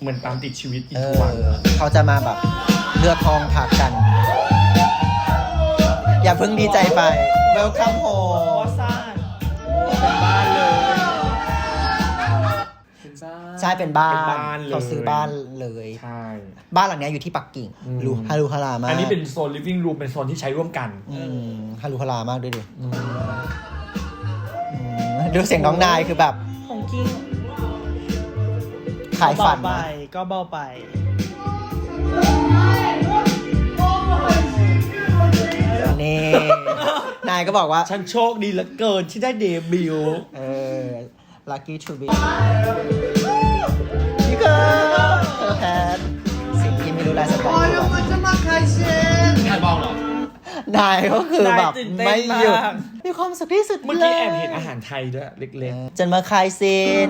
เหมือนตามติดชีวิตอีกเอทุกวันอเขาจะมาแบบเลือกห้องพักกัน อย่าเพิ่งดีใจไป Welcome วอ home ซ่านเป็นบ้านเลยใช่เป็นบ้านเป็นบ้านเลย เขาซื้อบ้านเลย ใช่ บ้านหลังเนี้ยอยู่ที่ปักกิ่งอืม รูฮารุฮารามากอันนี้เป็นโซน living room เป็นโซนที่ใช้ร่วมกัน อืมฮารุฮารามากด้วยดิอืมดูเสียงน้องนายคือแบบ ของจริง ขายฝันเบาไปนะ ก็เบาไป นี่ นายก็บอกว่า ฉันโชคดีเหลือเกินที่ได้เดบิวต์เออ lucky to be พี่เกิร์ลเธอแพทสิ่งที่ไม่รู้ลายสไตล์ตัวนายก็คือแบบนายตื่นเต้นไม่หยุดมากมีความสุขที่สุดเมื่อกี้แอบเห็นอาหารไทยด้วย เล็กจนมาคลายเซน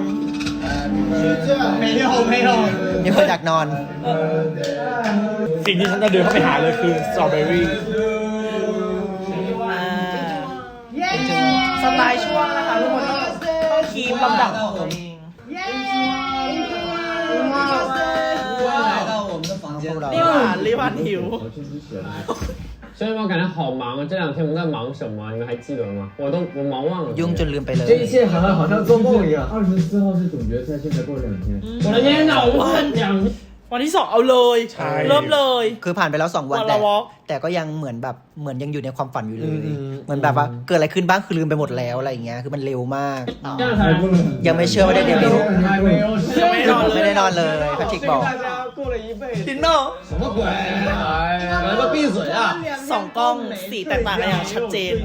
ไม่ยอมไม่ยอมมีคนอยากนอน สิ่งที่ฉันจะเดินเข้าไปหาเลยคือสตรอเบอรี่สไตล์ช่วงนะคะทุกคนต้องคีบลำดับของตัวเองนี่หว่าลิวันหิว 所以我感觉好忙啊！这两天我们在忙什么啊？你们还记得吗？我都我忙忘了。 ยุ่งจนลืมไปเลย 这一切好像好像做梦一样。二十四号是总决赛，现在过两天。我的天哪！我们两 วันที่สองเอาเลย ใช่ เริ่มเลย คือผ่านไปแล้วสองวัน วัน แต่ ละ walk แต่ก็ยังเหมือนแบบเหมือนยังอยู่ในความฝันอยู่เลย อืม เหมือนแบบว่าเกิดอะไรขึ้นบ้างคือลืมไปหมดแล้วอะไรอย่างเงี้ยคือมันเร็วมาก 这样才 ยังไม่เชื่อว่าได้เดบิวต์ 还没有， ยังไม่นอนเลย ไม่ได้นอนเลยแพทริกบอก 过 了一辈子。 ดินเนอร์ 什么鬼？哎呀，来个闭嘴啊！ สองกล้องสีแตกต่างกันอย่างชัดเจน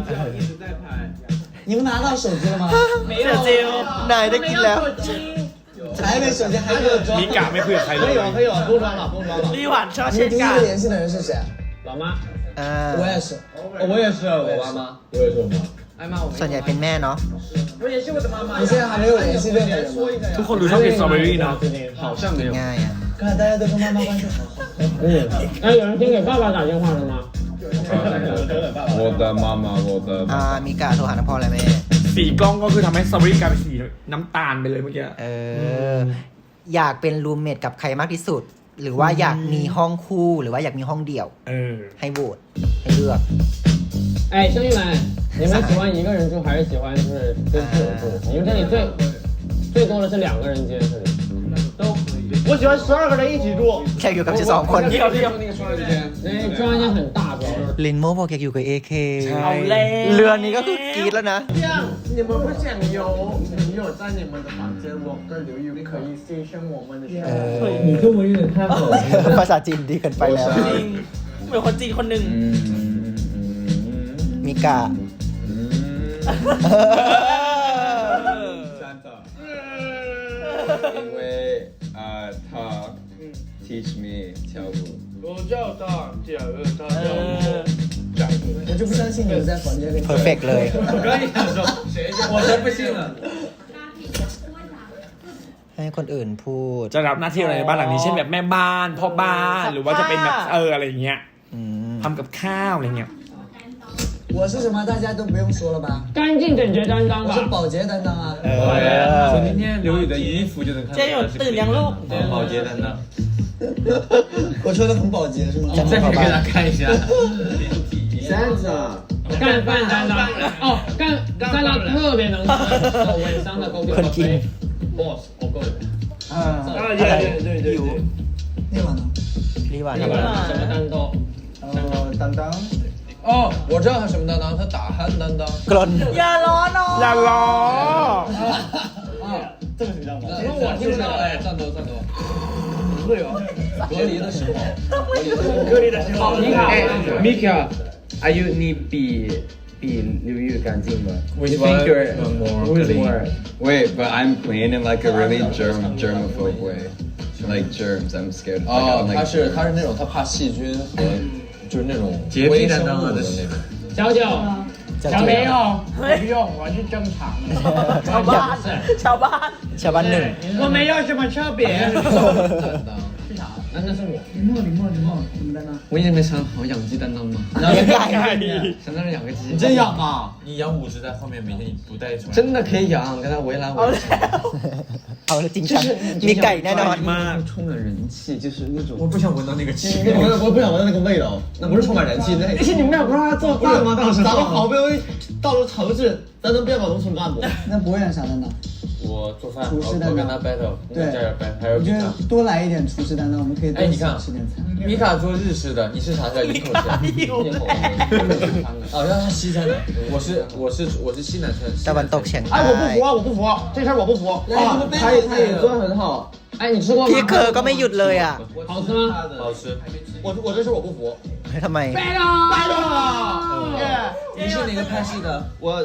你们拿到手机了吗？ เสียจิล นายได้กินแล้ว 还没手机，还没有装。 มีกะไม่คุยกับใครเล 可 ย 以了，可以了，不装了，不装了。 รีหวานชอบ 你 เช่น 第一 กั 个 น 联系的人是谁？老妈， อ่า 我也是，我也是，我妈妈，我也是我妈。哎妈，我 ส่วนใหญ่เป็นแม่เนาะ 你现在还没有联系任何人吗？ ทุกคนดูชอบกินสตรอเบอรี่เนาะ 好像没有。 ง่ายอ่ะ 看来大家都跟妈妈关系好好。嗯，哎，有人先给爸爸打电话了吗？我的妈妈，我的 อ่า 妈妈。 มีกาโทรหาน้ำพ่อและแม่ สีกล้องก็คือทำให้สตรอเบอรี่กลายเป็นสีน้ำตาลไปเลยเมื่อกี้ เออ อยากเป็นรูมเมทกับใครมากที่สุด หรือว่าอยากมีห้องคู่หรือว่าอยากมีห้องเดี่ยว เออ ให้โหวตให้เลือก 哎，兄弟们，你们喜欢一个人住还是喜欢就是跟室友住？你们这里最最多的是两个人间这里。 我喜欢十二个人一起住。 แค่อยู่กับจะสองคน เดียวเดียว 哎，装间很大，主要是。 ลินโมบอกอยากอยู่กับเอเค เอาแล้ว เรือนนี้ก็คือกรีดแล้วนะ 这样你们不想有女友在你们的房间，我跟刘宇可以牺牲我们的生 เอ 活。 อ 你中文有点太好了。 ภาษาจีนดีเกินไปแล้ว จริงเหมือนคนจีนคนหนึ่ง 嗯 มีกา 嗯。真的， uh, า Teach me, tell me. 我叫大姐，大家我。我就不相信你们在房间里。perfect เลย可以的，谁？我才不信呢。ให้คนอื่นพูด จะรับหน้าที่อะไรในบ้านหลังนี้เช่นแบบแม่บ้านพ่อบ้านหรือว่าจะเป็นแบบเอออะไรเงี้ยทำกับข้าวอะไรเงี้ย 我是什么？大家都不用说了吧？干净整洁担当吧？我是保洁担当啊！保洁，从今天刘宇的衣服就能看到。这有亮肉。对，保洁担当。我穿的很保洁是吗？再给大家看一下。这样子啊。干饭担当。哦，干干饭特别能吃。晚上的高标准。boss，我够了。啊，对对对对。另外呢？另外呢？什么担当？呃，担当。哦，我知道他什么担当，他打鼾担当。 กลน อย่าร้อนเนาะ อย่ารอ 啊，这个谁当的？我听不到，哎，战斗战斗。不会哦，隔离的时候，隔离的时候。你好， Mika, are you 你比比刘玉干净吗 Which You think one? you're More who's clean. more? Wait, but I'm clean in like a really germ germaphobe way. Like germs, I'm scared. Like, 哦 I，don't 他 like 是 germs. 他是那种他怕细菌和 就是那种洁癖担当的那种。小九，小平，不用，我是正常的。小八子，小八子，小八，我没有什么差别。真的是我。林墨，林墨，林墨，你们在当？我也没想好养鸡担当吗？想在那养个鸡。你真养吗？你养五十在后面，每天你不带出来。真的可以养，跟他围栏围。好了，就是你改那道吗？充满人气，就是那种。我不想闻到那个气，我我不想闻到那个味道，那不是充满人气，那。而且你们俩不是还做饭吗？当时咱们好不容易到了城市，咱能变把农村干部？那不会想在那。我做饭，厨师担当我跟他 battle，对加点 battle，还有我觉米卡得。多来一点厨师担当，我们可以多哎你看吃点菜。米卡做日式的，你是啥菜？营口式。哦，让他西餐的，我是我是我是西南城。 ตะวันตกเฉียงใต้ 哎，我不服啊，我不服，这事儿我不服啊！他也他也做的很好。哎，你吃过 พี่ 吗？ เคอก็ไม่หยุดเลยอ่ะ 好吃吗？好吃。我我这事我不服。 ทำไม 你是哪个派系的？我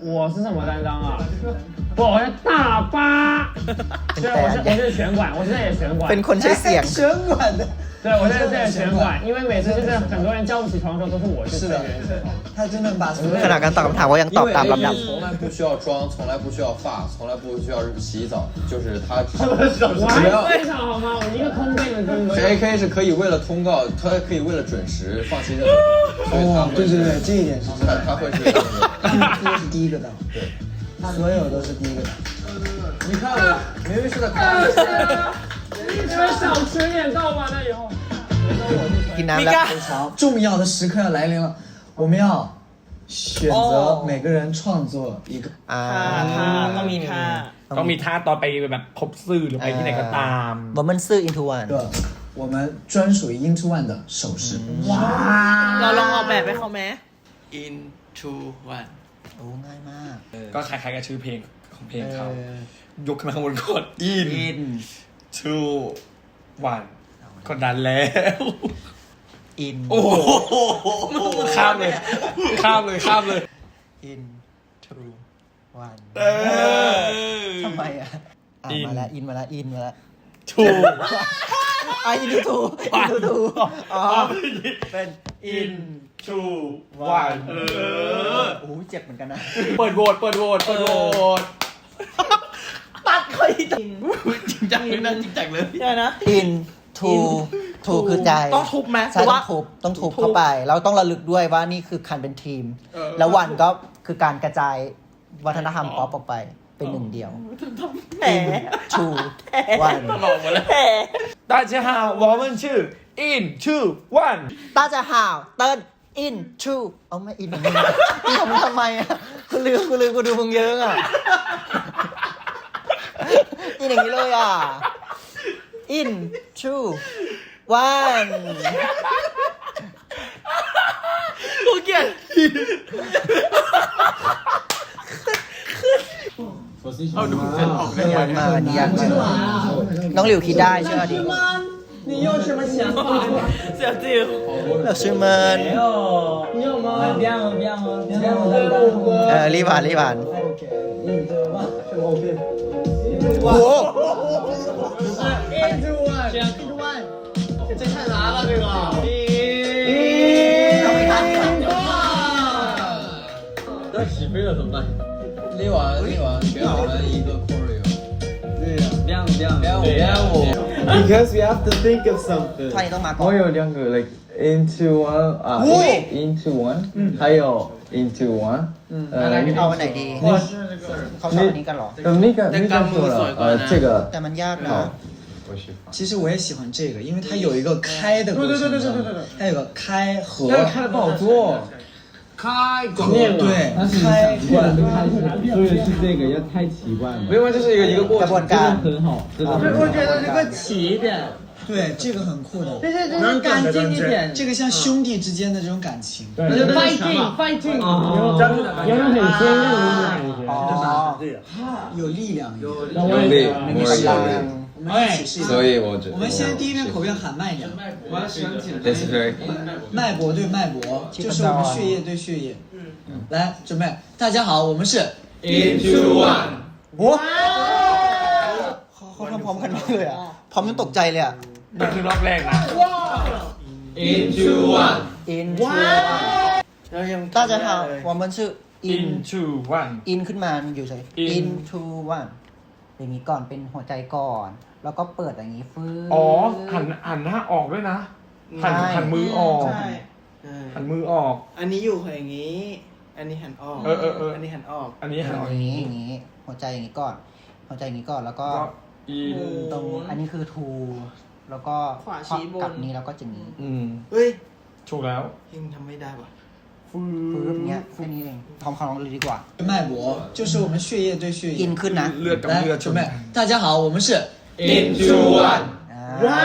我是什么担当啊？不，我是大巴。对，我是我是拳馆，我现在也拳馆。 เป็นคนใช้เสียง 拳馆的， 对，我现在在全款，因为每次就是很多人叫不起床的时候，都是我去的。他真的把他俩干大不大，我养大不大不。从来不需要妆，从来不需要发，从来不需要洗澡，就是他。这么少，我还在场好吗？我一个空病的真的。J K 是可以为了通告，他可以为了准时放心的。哦，对对对，这一点是他他会是，他是第一个的，对，所有都是第一个的。你看我，明明是在开玩。你们少吃点到吧，那以后。 กินน้ำแล้ว 非常重要的时刻要来临了，我们要选择每个人创作一个。 อ่า ท่าต้องมีท่า ต้องมีท่าตอนไปแบบพบสื่อหรือไปที่ไหนก็ตาม บอมันซื่ออินทูวัน 个我们专属于 Into One 的手势。 เราลองออกแบบให้เขาไหม Into one。 โอ้ง่ายมาก ก็คล้ายๆกับชื่อเพลงของเพลงเขา ยกขึ้นมาข้างบนก่อน in two one กดดันแล้ว อิน โอ้โหข้ามเลย ข้ามเลย ข้ามเลย อินทูวันเออทำไมอะอะอิน มาแล้วอิน มาแล้วอินมาแล้ว two อะอินทูทูอินทูทูอ๋อ เป็น in two one เออโอ้ยเจ็บเหมือนกันนะ เปิดโหวตเปิดโหวตเปิดโหวต ตัดเขาอีก จริงจังเลยนะจริงจังเลย เดี๋ยวนะ อินทูทูคือใจ ต้องทุบไหม ใช่ หรือ ต้อ ว่า งทุบต้องทุบเข้าไป แล้วต้องระลึกด้วยว่านี่คือคันเป็นทีม แล้ววันก็คือการกระจายวัฒนธรรมป๊อปออกไปเป็นหนึ่งเดียว แหม ทูวัน บอกมาแล้ว แหม 大家好我们是 in two one ต้าจะห่าวเติ้ลอินทูเอาไม่อินของมึงอะอินของมึงทำไมอ่ะกูลืมกูลืมกูดูมึงเยอะอ่ะ อินอย่างนี้เลยอ่ะอินทูวัน กูเกลียด เอาดูเส้นออกได้ไหม ยากมากอันนี้ยากมากน้องหลิวคิดได้เชื่อดิ 你有什么想法เสี่ยวจิ๋ว เราชื่อเมิน 你有吗变了变了变了 เออรีบผ่านรีบผ่านโอ้โห Into One，Into One，这太难 我。这样 two one，这这太难了这个。要起飞了怎么办？练完练完学完一个 choreo。对呀，两两两舞两舞。Because we have to think of something。我有两个 like。Into one，啊，Into one，还有 Into one，呃，你选哪一个？他选这个，他选这个，这个，呃，这个，好，我喜欢。其实我也喜欢这个，因为它有一个开的过程。对对对对对对。它有个开合。但是开的不好做。开合。对，开怪。对，是这个，要太奇怪了。没有啊，这是一个一个过程，真的很好，真的。很好我觉得这个起点。对，这个很酷的，这这这干净一点，这个像兄弟之间的这种感情。 fighting fighting，有有种很坚韧的感觉。 อ๋อ 有力量，有有力，มีพลัง 我们一起试一下。所以我觉得我们先第一遍口诀喊慢一点。我要想起来。 It's very 脉搏对脉搏，就是我们血液对血液。嗯，来准备，大家好，我们是 Into one โอ้เขาทำพร้อมกันมากเลยอ่ะ พร้อมจนตกใจเลยอ่ะ นี่คือรอบแรกนะ into one into เรายังต้าจะหาวันมันชื่อ in into one in ขึ้นมาอยู่ใช่ Into one อย่างนี้ก่อนเป็นหัวใจก่อน แล้วก็เปิดอย่างนี้ฟื้น อ๋อหันหันหน้าออกด้วยนะหันหันมือออกหันมือออก อันนี้อยู่อย่างนี้ อันนี้หันออกเออเอออั นนี้หันออก อันนี้หันออกอย่างนี้อย่างนี้ หัวใจอย่างนี้ก่อน หัวใจอย่างนี้ก่อนแล้วก็ก็ in ตรงอันนี้คือ two แล้วก็ ขวาชี้บน กลับนี้แล้วก็จะนี้ อืม เฮ้ย ถูกแล้ว ยังทำไม่ได้ว่ะ ฟื้ ปึ๊บเนี้ยแค่นี้เองทำของเราเลยดีกว่า 脉搏，就是我们血液对血 อิน 液。 ขึ้นนะ เลือดกับเลือ 来 ดช 准 น 备，大家好，我们是 Into one อ่า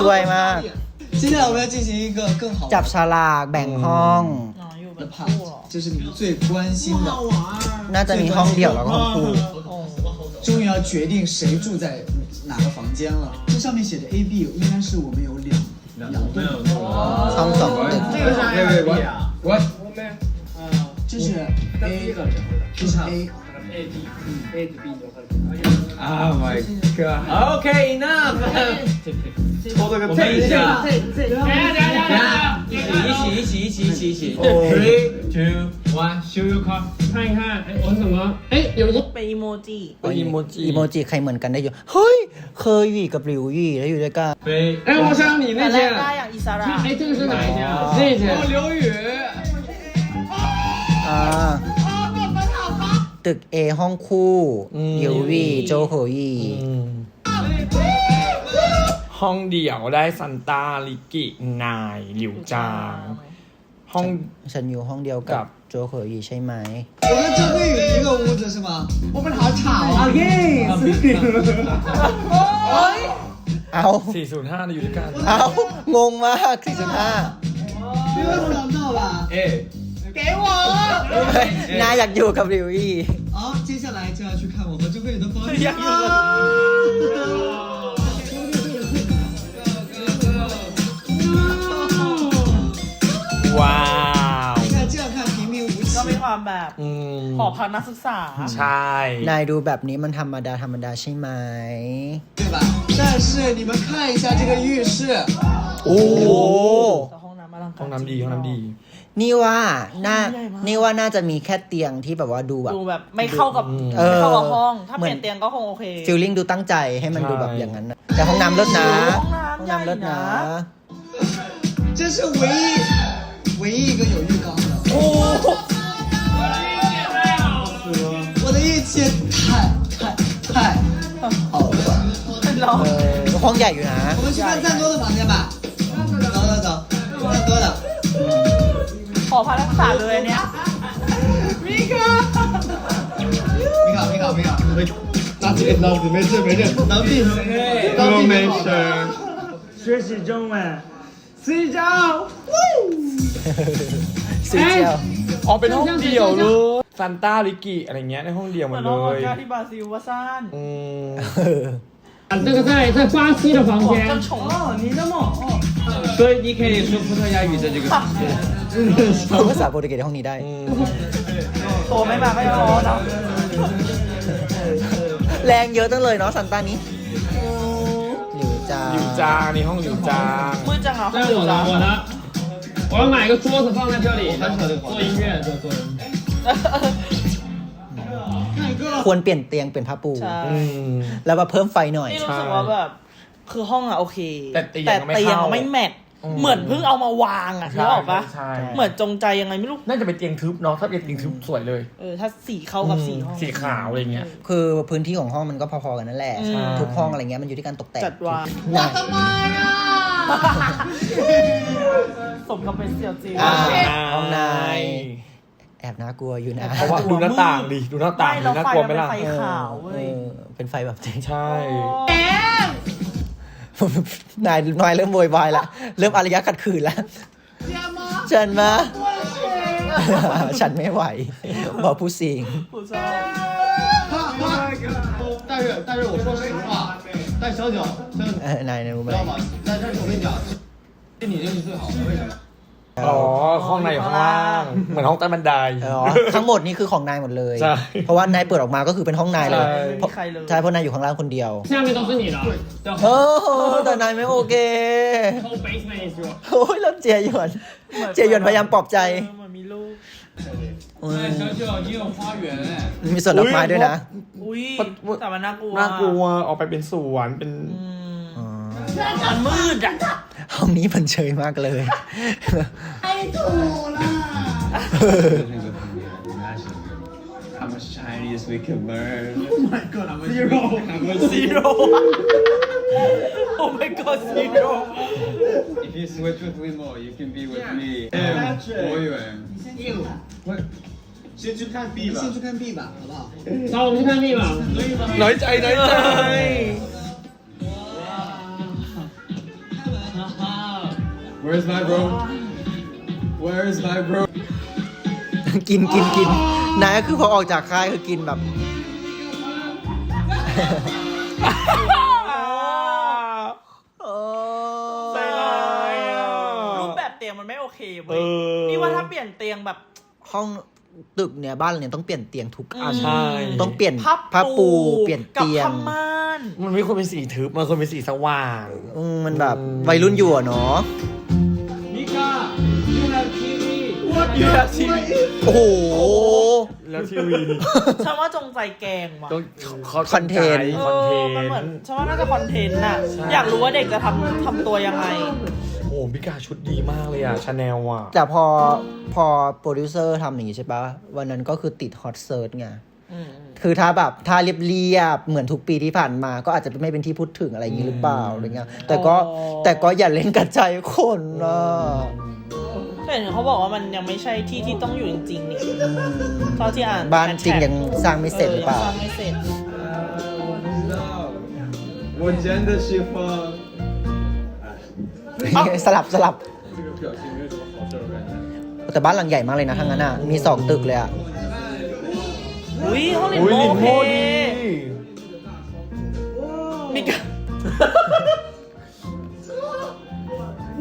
สวยมาก 接下来我们要进行一个更好 จับฉลากแบ่งห้อง อ๋ออยู่แบ the part，这是你们最关心的。那在你航比终于要决定谁住在哪个房间了。这上面写着 ab 应该是我们有两两栋。楼的仓库这个是 a 这是 a B 啊。 what 这是 A，这是 A。 Oh my god OK enough 抽了个我们一下这这一起一起一起一起一起 Three, two, one, show your card，看一看，哎，我是什么？哎，有一 เป็นอีโมจิ อีโมจิ อีโมจิใครเหมือนกันได้อยู่ เฮ้ย เคยหวีกับหลิวหวีแล้วอยู่ด้วยกัน 飞，哎，我想你 แต่ 那 แรก 件， ได้อย่างอิสระ 哎，这个是哪一件？这一件。刘宇， อ่า ตึก A ห้องคู่หลิวหวีโจโหยี อืมห้องเดี่ยวได้ซันตาลิกินายหลิวจาง ห้อง ฉันอยู่ห้องเดียว กั กับบ โจโหยีใช่ไหม 我们这会有一个屋子是吗？我们好吵啊！ เอา 405อยู่ด้วยกัน เอางงมากสี่สิบห้า 没有想到吧？哎 นาอยากอยู่กับหลิวหวี 好，接下来就要去看我和周慧宇的房间了。 ว้าว 你看这样看平平无奇 ก็。มีความแบบ อืม หอพักนักศึกษา ใช่ นายดูแบบนี้มันธรรมดาธรรมดาใช่ไหม 对吧？但是你们看一下这个浴室， โอ้โห แต่ห้องน้ำอลังการ ห้องน้ำดีห้องน้ำดี จริ นี่ว่าน่า ใหญ่มาก นี่ว่าน่าจะมีแค่เตียงที่แบบว่าดูแบบ ดูแบบไม่เข้ากับ เออ ไม่เข้ากับห้อง ถ้า เหมื เป อน ลี่ยนเตียงก็คงโอเค ฟิลลิ่งดูตั้งใจให้มันดูแบบ ใช่ อย่างนั้นนะแต่ห้องน้ำเลิศนะ ห้องน้ำ ห้องน้ำเลิศนะ ใหญ่นะ 这是唯一唯一一个有浴缸的。โอ้ 我的运气太太太好了。 เรา เออห้องใหญ่อยู่นะ 我们去看赞多的房间吧。走走走，赞多的。 หอพักนักศึกษาเลยอันเนี้ย 米卡，米卡，米卡，拿这个，拿没事没事，拿币，拿币没事。学习中文，睡觉。 สีเจียว อ๋อเป็นห้องเดี่ยวเลยซันตาลิกิอะไรเงี้ยในห้องเดี่ยวห เห ม มือ ด น เล ห้องออย กาที่บราซิลว่าซ่าน อืม 那个在在巴西的房 หอม 间 จน，ฉง哦你那么哦 所以你可以说葡萄牙语在这个世界 พูดภาษาโปรตุเกสในห้องนี้ได้ อืม โตไม่มาไม่พอเนาะ แรงเยอะตั้งเลยเนาะซันต้านี้หลิวจา หลิวจางนี่ห้องหลิวจาง มืดจังอ่ะ 这是我的，我的，我要买一个桌子放在这里，做音乐，做做音乐。 ควรเปลี่ยนเตียงเปลี่ยนผ้าปู ใช่ อืม แล้วมาเพิ่มไฟหน่อย นี่รู้สึกว่าแบบ คือห้องอะโอเค แต่เตียงแต่ไม่เตียงเข้าไม่แมทอืม เหมือนเพิ่งเอามาวางอะนึกออกปะใช่เหมือนจงใจยังไงไม่รู้ น่าจะเป็นเตียงทึบเนาะถ้าเป็นเตียงทึบสวยเลยเออ ถ้าสีเข้ากับสีห้อง สีขาวอะไรเงี้ย คือพื้นที่ของห้องมันก็พอๆกันนั่นแหละอืมทุกห้องอะไรเงี้ยมันอยู่ที่การตกแต่งจัดวางได้สมกับเป็นเสี่ยวจี อ่าห้องนายแอบน่ากลัวอยู่นะเพราะว่าดูหน้าต่างดิดูหน้าต่างไม่ดิเราน่าไฟกลัวมันไหมเป็นล่ะไฟเออขาวเว้ยเออเป็นไฟแบบจริง ใช่ นายนายเริ่มโวยวายละเริ่มอารยะขัดขืนละเชิญมา ฉันไม่ไหว บอกผู้สิง ผู้ชอบ 大月，大月，我说实话，带小脚，小脚 เออนายรู้ไหม 知道吗？在这里我跟你讲，你这里最好了，为什么？ อ๋อ ห้องในอยู่ข้างล่าง เหมือนห้องใต้บันได อ๋อทั้งหมดนี่คือของนายหมดเลย ใช่ เพราะว่านายเปิดออกมาก็คือเป็นห้องนายเลย ใช่ เพราะใช่เพราะนายอยู่ข้างล่างคนเดียว 下面都是你的，the โอ้โหแต่นายไม่โอเค whole basement is yours。 โอ้ยแล้วเจียหยวน เจียหยวนพยายามปลอบใจ เออเหมือนมีลูก อืม 哎，小九，你有花园哎。 มีสวนดอกไม้ด้วยนะ อุ้ยแต่มันน่ากลัว น่ากลัว ออกไปเป็นสวนเป็น อ๋อ มันมืดอ่ะ ห้องนี้มันเฉยมากเลย How much Chinese we can learn? zero โอ้ my god zero If you switch with Limo, you can be with me. Him, 我以为。先去看 B 吧。先去看 B 吧，好不好？走，我们去看密码。 น้อยใจ น้อยใจ Where's my bro? Where's my bro? กินกินกินนายก็คือพอออกจากค่ายคือกินแบบโอ้ใจร้ายอะรูปแบบเตียงมันไม่โอเคเอเว้ยอนี่ว่าถ้าเปลี่ยนเตียงแบบ ห้อง ตึกเนี่ยบ้านเนี่ยต้องเปลี่ยนเตียงทุกอัน ใช่ ต้องเปลี่ยนผ้าผ้าปูเปลี่ยนกับเตียงผ้าม่านมันไม่ควรเป็นสีทึบ มันควรเป็นสีสว่าง อืมมันแบบวัยรุ่นอยู่อะเนาะ Mika, you have TV. ยูแฮปทีวีโอ้โห แล้วทีวีฉันว่าจงใจแกล้งว่ะต้องเขาคอนเทนต์เอคอนเทอนมันเหมือนต์ ฉันว่าน่าจะคอนเทนต์น่ะ ใช่ อยากรู้ว่าเด็กจะทำทำตัวยังไงโอ้ พิกาชุดดีมากเลยอ่ะชาแนลอ่ะ แต่พอพอโปรดิวเซอร์ทำอย่างนี้ใช่ปะวันนั้นก็คือติดฮอตเซิร์ชไง อืม คือถ้าแบบถ้าเรียบๆเหมือนทุกปีที่ผ่านมา ก็อาจจะไม่เป็นที่พูดถึงอะไรอย่างนี้หรือเปล่าอะไรเงี้ย แต่ก็ อ๋อ แต่ก็อย่าเล่นกระจายคนนะ แต่เห็นเขาบอกว่ามันยังไม่ใช่ที่ที่ต้องอยู่จริงๆนี่เท่าที่อ่าน บ้านจริงยังสร้างไม่เสร็จหรือเปล่า ยังสร้างไม่เสร็จ 我真的喜欢。 สลับสลับแต่บ้านหลังใหญ่มากเลยนะทั้งนั้นอะ มีสองตึกเลยอะ อุ้ยห้องลินอุ้ยโมลินโอโมเคดีมีกะ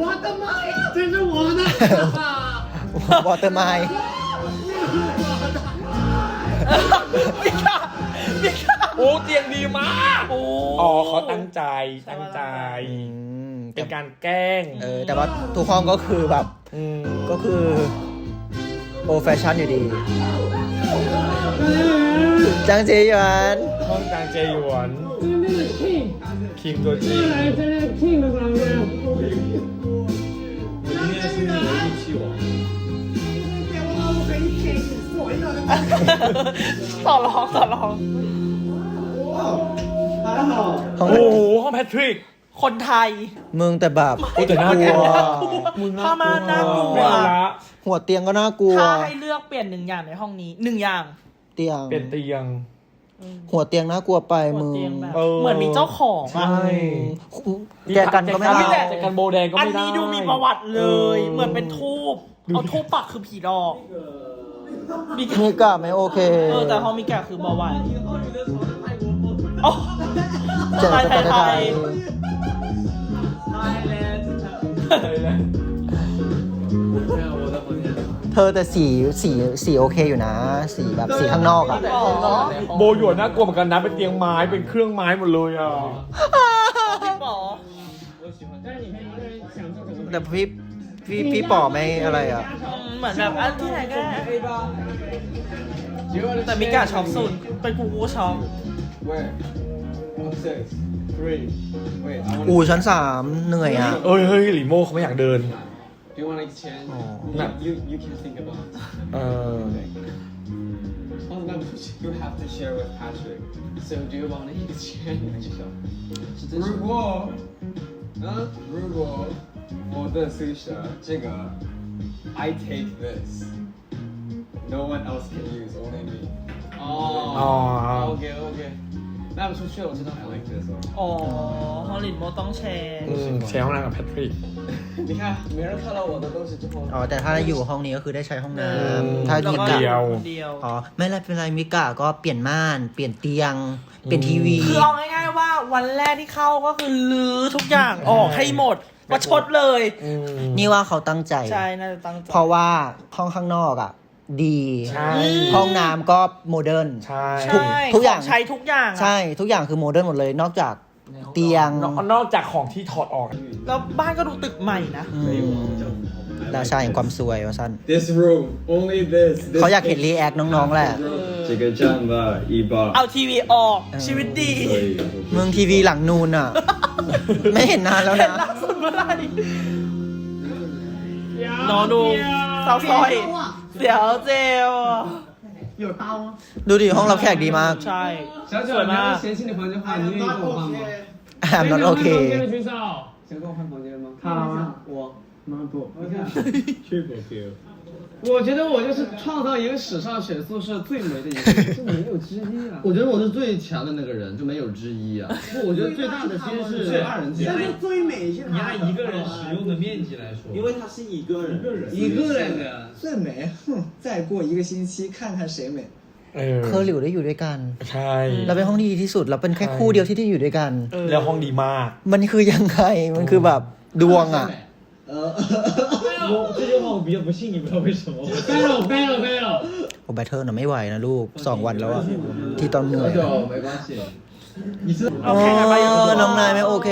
วอเตอร์ไมล์มีกะมีกะโอ้เตียงดีมาก โอ้ อ๋อเขาตั้งใจตั้งใจแต่ เป็นการแกล้ง เออแต่ว่าทุกห้องก็คือแบบก็คือโอแฟชั่นอยู่ดี จางเจหยวนห้องจางเจหยวนคิงตัวจริงต่อรองต่อรองโอ้โหห้องแพทริก คนไทย มึงแต่แบบโอ้แต่น่ากลัวผ้าม่านน่ากลัวไม่เอาละหัวเตียงก็น่ากลัว ถ้าให้เลือกเปลี่ยนหนึ่งอย่างในห้องนี้หนึ่งอย่าง เตียง เป็นเตียง หัวเตียงน่ากลัวไปหัวมึงเตียงแบบเออเหมือนมีเจ้าของใช่อะแจกันก็ไม่เอาเอาแจกันโบแดงก็อันไม่ได้นี้ดูมีประวัติเลย เหมือนเป็นทูบเอาทูบปักคือผีดอกมีกะนี่ก็ไม่โอเค เออแต่พอมีแกะคือเบาหวาน อ้เจอกัไทยเธอแต่สีสีสีโอเคอยู่นะ สีแบบสีข้างนอกอะโบหยวนน่ากลัวเหมือนกันนะเป็นเตียงไม้เป็นเครื่องไม้หมดเลยอะแต่พี่พี่พี่ป๋อไม่อะไรอะเหมือนแบบอันที่ไหนก็ไแต่มิกาช็อปสุดเป็นกูกูช็อป Where? Upstairs. Three. Wait, I want อูชั้นสามเหนื่อยอ่ะ เอ้ยเฮ้ยหลีโมเขาไม่อยากเดิน Do you want to exchange? Oh. You, you, you can think about it. เออ Oh, no, you have to share with Patrick. So do you want to exchange? 如果，嗯，如果我的 sushi 这个 I take this, no one else can use, only me. อ๋อ Oh. Okay, okay. 卖不出 去，我真的很 like this。 อ๋อฮอลลินโมต้องแชร์ อืมแชร์ห้องน้ำกับแพทริก 你看，没人看到我的东西之后， อ๋อ แต่ถ้าอยู่ห้องนี้ก็คือได้ใช้ห้องน้ อืม ำถ้า แล้ว มิ ก็ กะ เดียว คนเดียว อ๋อ ไม่เป็นไรมิกะก็เปลี่ยนม่าน เปลี่ยนเตียง เปลี่ยนทีวี คือเอาง่ายๆว่าวันแรกที่เข้าก็คือลื้อทุกอย่างออกให้หมดประชดเลย อืม นี่ว่าเขาตั้งใจ ใช่ น่าจะตั้งใจ เพราะว่าห้องข้างนอกอ่ะ ดี ใช่ ห้องน้ำก็โมเดิร์น ใช่ ใช่ ทุกอย่าง ขใช้ทุกอย่างอะ ใช่ ทุกอย่างคือโมเดิร์นหมดเลย นอกจากเตียง นอกนอกจากของที่ถอดออก แล้วบ้านก็ดูตึกใหม่นะ อืมราชาแห่งความสวยว่าสั้น This room, only this. this เขาอยากเห็นรีแอคน้องๆแหละ 这个站吧，一八 เอาทีวีออกชีวิตดี 可以。 เมืองทีวีหลังนูนอ่ะ ไม่เห็นนานแล้ว เห็น นะ ล่าสุดเมื่อไหร่นอนดูเศร้าซอย เ สียวเจล ดูดิห้องรับแขกดีมาก ใช่ 小九，你要是嫌弃你房间的话，你愿意跟我换吗？ I'm not okay 举手。想跟我换房间吗？他我妈不， 我觉得我就是创造一个史上选宿舍最美的一个人，是没有之一啊。我觉得我是最强的那个人，就没有之一啊。不，我觉得最大的其实是二人间，最美是你按一个人使用的面积来说，因为他是一个人，一个人一个人的。最美，哼，再过一个星期看看谁美。 เออ เคอร์หลิวได้อยู่ด้วยกัน ใช่ เราเป็นห้องที่ดีที่สุด เราเป็นแค่คู่เดียวที่ได้อยู่ด้วยกัน แล้วห้องดีมาก มันคือยังไง มันคือแบบดวงอ่ะ 呃， 我这句话我比较不信，你不知道为什么。battle battle battle。 โอ้แบทเทิลน่ะไม่ไหวนะลูกสองวันแล้วอะที่ตอนเหนื่อย 就没关系。 เอาแข่งกันไปยัง เออน้องนายไม่โอเค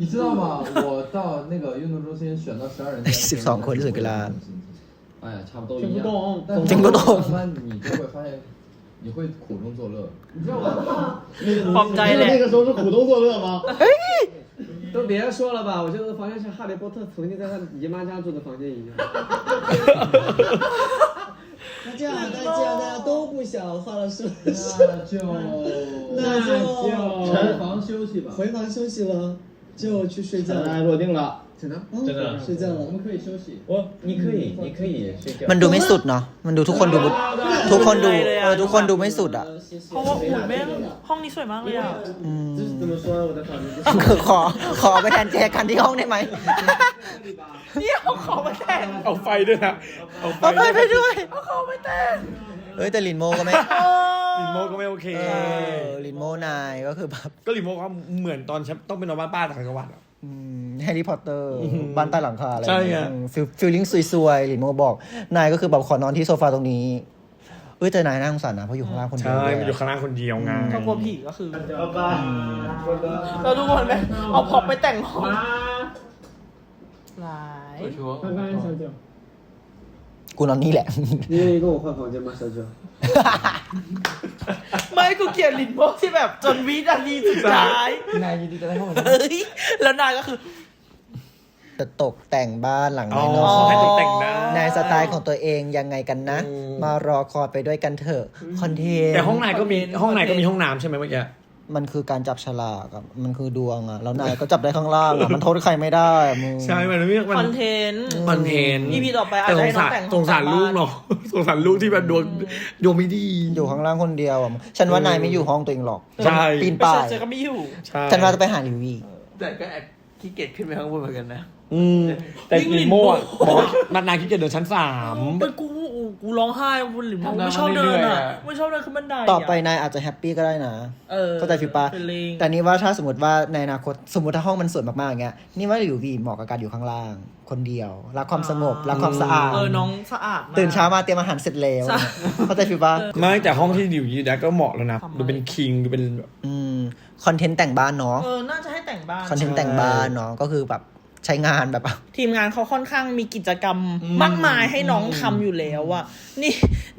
你知道吗？我到那个运动中心选到十二人间， สิบสองคนที่สุดกีฬา 哎呀，差不多一样。听不懂但是听不懂慢慢你就会发现，你会苦中作乐。 พร้อมใจแหละ 个时候是苦中作乐吗？ 都别说了吧，我觉得房间像哈利波特曾经在他姨妈家住的房间一样。那这样，那这样大家都不想换了是不是？那就那就回房休息吧。回房休息了，就去睡觉了。落定了，真的？真的睡觉了。我们可以休息。我你可以，你可以睡觉。 มันดูไม่สุดเนาะ มันดูทุกคนดู ทุกคนดูเออทุกคนดูไม่สุดอ่ะ เพราะว่าอุ่นแม่งห้องนี้สวยมากเลยอ่ะ อืม 这是怎么说呢？我的房间就是。 คือขอขอไปแทนแจกันที่ห้องได้ไหม เนี่ยเอาของมาแต่ง เอาไฟด้วยนะ เอาไฟ เอาไปไปด้วย เอาของมาแต่ง เฮ้ยแต่ลินโมก็ไม่ ลินโมก็ไม่โอเคลินโมนายก็คือแบบก็ลินโมก็เหมือนตอนฉันต้องเป็นนอนบ้านป้าต่างจังหวัดอะ อืแฮร์รี่พอตเตอร์บ้านใต้หลังคาอะไรอย่างเงี้ยฟิลลิ่งซวยๆลินโมบอก นายก็คือแบบขอนอนที่โซฟาตรงนี้เอ้ยแต่นายน่าสงสารนะเพราะอยู่ข้างล่างคนเดียวใช่มันอยู่ข้างล่างคนเดียวไงถ้ากลัวผีก็คือบ้าเราดูคนไปเอาพอปไปแต่งห้องร้าย ชัวร์ บ้า กูนอนนี่แหละ นี่นี่ก็บอกว่มผมจะมาซาจอไม่กูเกลียดลินพกที่แบบจนวินาทีสุดท้าย นายยินดีจะได้เข้อมเฮ้ย แล้วนายก็คือ จะตกแต่งบ้านหลังอ๋น้อยให้ตกแต่งหนายสไตล์ของตัวเองยังไงกันนะมมารอคอยไปด้วยกันเถอะคอนเทนต์แต่ห้องนายก็มีห้องนายก็มีห้องน้ำใช่ไหมเมื่อกี้ มันคือการจับฉลากอะมันคือดวงอะแล้วนายก็จับได้ข้างล่างอะมันโทษใครไม่ได้อะมึง ใช่ มันไม่มันคอนเทนต์คอนเทนต์ EP ต่อไปอาจแต่จะสให้งน้องสารแต่งห้องสงสารลูกกลับบ้านเนาะสงสารลูกที่แบบดวงดวงไม่ดี อยู่ข้างล่างคนเดียวอะฉันว่านายไม่อยู่ห้องตัวเองหรอกใช่ ปีนไม่ป่าใช่ยเจอก็ไม่อยู่ ใช่ฉันว่าจะไปหาลิวีแต่ก็แอบขี้เกียจขึ้นไปข้างบนเหมือนกันนะ อืมแต่ยิ่งลินโมอะลินโม่ บอกว่านานๆคิดจะเดินชั้นสามเป็นกู กูร้องไห้คุณหลิมทำงานไม่ชอบเดินอะมาเรื่อยๆอะไม่ชอบเดินขึ้นบันไดะต่อไปนายอาจจะแฮปปี้ก็ได้นะ เออเข้าใจฟิลปะ feeling แต่นี่ว่าถ้าสมมติว่าในอนาคตสมมติถ้าห้องมันสวยมากๆอย่างเงี้ยนี่ว่าลิวีเหมาะกับการอยู่ข้างล่าง คนเดียว รักความสงบ รักความสะอาด เออน้องสะอาดก ตื่นเช้ามาเตรียมอาหารเสร็จแล้วใช่ เข้าใจฟิลปะไม่แต่ห้องที่อยู่ยีดัก็เหมาะแล้วนะดูเป็นคิงดูเป็นแบบ อืมคอนเทนต์แต่งบ้านเนาะเออน่าจะให้แต่งบ้าน คอนเทนต์แต่งบ้านเนาะก็คือแบบใช้งานแบบทีมงานเขาค่อนข้างมีกิจกรรมมากมายให้น้องทำอยู่แล้วอะนี่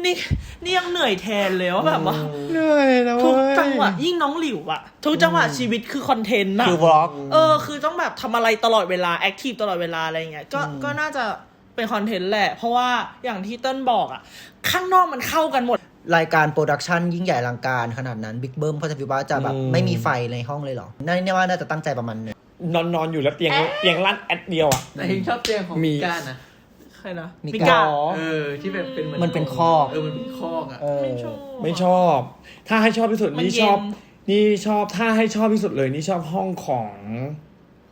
นี่นี่ยังเหนื่อยแทนเลยว่าแบบว่าเหนื่อยนะทุกเว้ยจังหวะยิ่งน้องหลิวอะทุกจังหวะชีวิตคือคอนเทนต์อะคือวอล์กเออคือต้องแบบทำอะไรตลอดเวลาแอคทีฟตลอดเวลาอะไรเงี้ยก็ก็น่าจะเป็นคอนเทนต์แหละ เพราะว่าอย่างที่เติ้ลบอกอะข้างนอกมันเข้ากันหมดรายการโปรดักชันยิ่งใหญ่อลังการขนาดนั้นบิ๊กเบิ้มเขาจะฟิลว่าจะแบบอืมไม่มีไฟในห้องเลยเหรอ นั่นเนี่ยว่าน่าจะตั้งใจประมาณนึง นอนนอนอยู่แล้วเตียงเตียงลั่นแอดเดียวอะแต่เฮงชอบเตียงของมี มิก้านะใครนะมีมิกา กา เออที่แบบเป็นเหมือนมันเป็นคอก เออมันเป็นคอกอะ เออไม่ชอบไม่ชอบ ถ้าให้ชอบที่สุดมันนี่เย็นชอบ นี่ชอบ ถ้าให้ชอบที่สุดเลย นี่ชอบห้องของ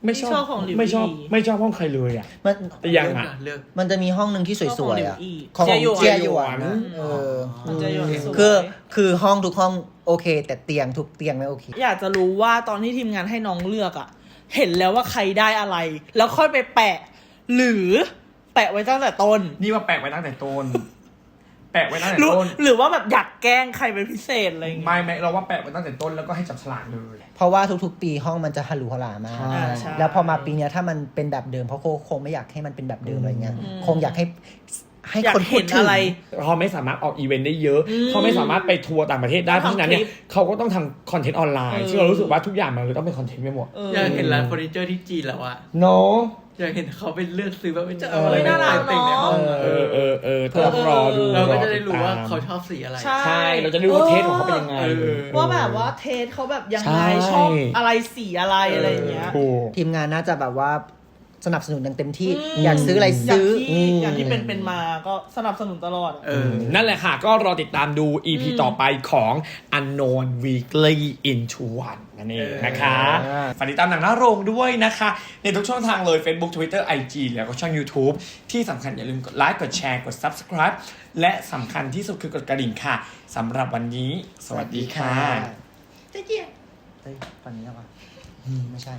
ไม่ชอบ นี่ชอบของหลิวไม่ชอบ อี ไม่ชอบห้องใครเลยอะมันแต่ยังอะ เลือก มันจะมีห้องหนึ่งที่สวยๆอะชอบของหลิวอี้ของเจียหยวน เจียหยวนอะเออมันจะอยู่สวยคือคือห้องทุกห้องโอเค แต่เตียงทุกเตียงไม่โอเค อยากจะรู้ว่าตอนที่ทีมงานให้น้องเลือกอะ เห็นแล้วว่าใครได้อะไร แล้วค่อยไปแปะ หรือแปะไว้ตั้งแต่ต้น นี่ว่าแปะไว้ตั้งแต่ต้น แปะไว้ตั้งแต่หรือต้น หรือว่าแบบอยากแกล้งใครเป็นพิเศษอะไรอย่างเงี้ยไม่ไม่เราว่าแปะไว้ตั้งแต่ต้นแล้วก็ให้จับฉลากเลย เพราะว่าทุกๆ ปีห้องมันจะฮารุฮารามาใช่กใช่ แล้วพอมาปีเนี้ยถ้ามันเป็นแบบเดิมเพราะโคคงไม่อยากให้มันเป็นแบบเดิมอะไรเงี้ย คงอยากให้ ให้อยากคนพูเห็ดนถึงอะไรเขาไม่สามารถออกอีเวนต์ได้เยอะอืมเขาไม่สามารถไปทัวร์ต่างประเทศได้เพต้องราะฉะนั้นเนี่ยทำคลิปเขาก็ต้องทำคอนเทนต์ออนไลน์เออซึ่งเรารู้สึกว่าทุกอย่างมันเลยต้องเป็นคอนเทนต์ไปหมดเอออยากเห็นร้านเฟอร์นิเจอร์ที่จีนแล้วอะเนาะอยากเห็นเขาไปเลือกซื้อว่าจะเอเอาออะไรน่ารักติ่งในห้องเออเออเออต้องรอดูเราก็จะได้อติรู้ว่าตมเขาชอบสีอะไรใช่ใช่ เราจะได้รู้ว่าเทสของเขาเป็นยังไงเออว่าแบบว่าเทสเขาแบบยังไงใช่ชอบอะไรสีอะไรอะไรอย่างเงี้ยถูกทีมงานน่าจะแบบว่า สนับสนุนอย่างเต็มที่มอยากซื้ออะไรซื้ออย่างที่อย่างที่เป็นเป็นมาก็สนับสนุนตลอดอะเออ นั่นแหละค่ะ ก็รอติดตามดู EP ต่อไปของ Unknown Weekly into One นั่นเองนะคะฝากติดตามหนังหน้าโรงด้วยนะคะ ในทุกช่องทางเลย Facebook Twitter IG แล้วก็ช่อง YouTube ที่สำคัญอย่าลืมกดไลค์กดแชร์กด Subscribe และสำคัญที่สุดคือกดกระดิ่งค่ะสำหรับวันนี้ สวัสดีค่ะเจ๊เจี๊ยบเฮ้ยฝั่งนี้แล้ววะไม่ใช่